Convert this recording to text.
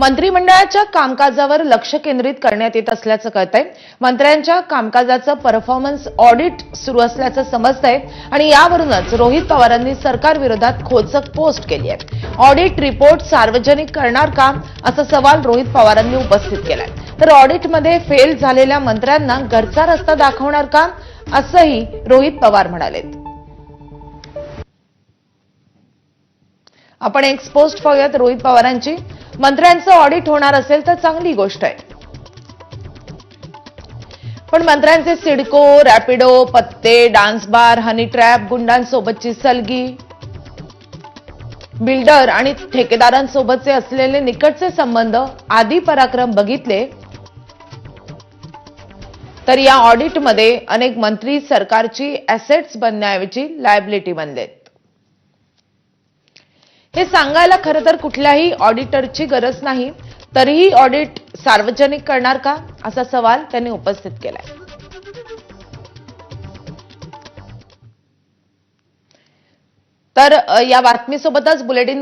मंत्रिमंडळाच्या कामकाजावर लक्ष केंद्रित करण्यात येत असल्याचं कळतंय. मंत्र्यांच्या कामकाजाचं परफॉर्मन्स ऑडिट सुरू असल्याचं समजतंय आणि यावरूनच रोहित पवारांनी सरकारविरोधात खोचक पोस्ट केली आहे. ऑडिट रिपोर्ट सार्वजनिक करणार का? असा सवाल रोहित पवारांनी उपस्थित केलाय. तर ऑडिटमध्ये फेल झालेल्या मंत्र्यांना घरचा रस्ता दाखवणार का? असंही रोहित पवार म्हणालेत. आपण एक पोस्ट पाहूयात रोहित पवारांची. मंत्र्यांचं ऑडिट होणार असेल तर चांगली गोष्ट आहे. पण मंत्र्यांचे सिडको रॅपिडो पत्ते डान्स बार हनी ट्रॅप गुंडांसोबतची सलगी बिल्डर आणि ठेकेदारांसोबतचे असलेले निकटचे संबंध आदी पराक्रम बघितले तर या ऑडिटमध्ये अनेक मंत्री सरकारची असेट्स बनण्याऐवजी लायबिलिटी बनलेत. हे सांगायला खरं तर कुठल्याही ऑडिटरची गरज नाही. तरीही ऑडिट सार्वजनिक करणार का? असा सवाल त्यांनी उपस्थित केलाय. तर या बातमीसोबतच बुलेटिन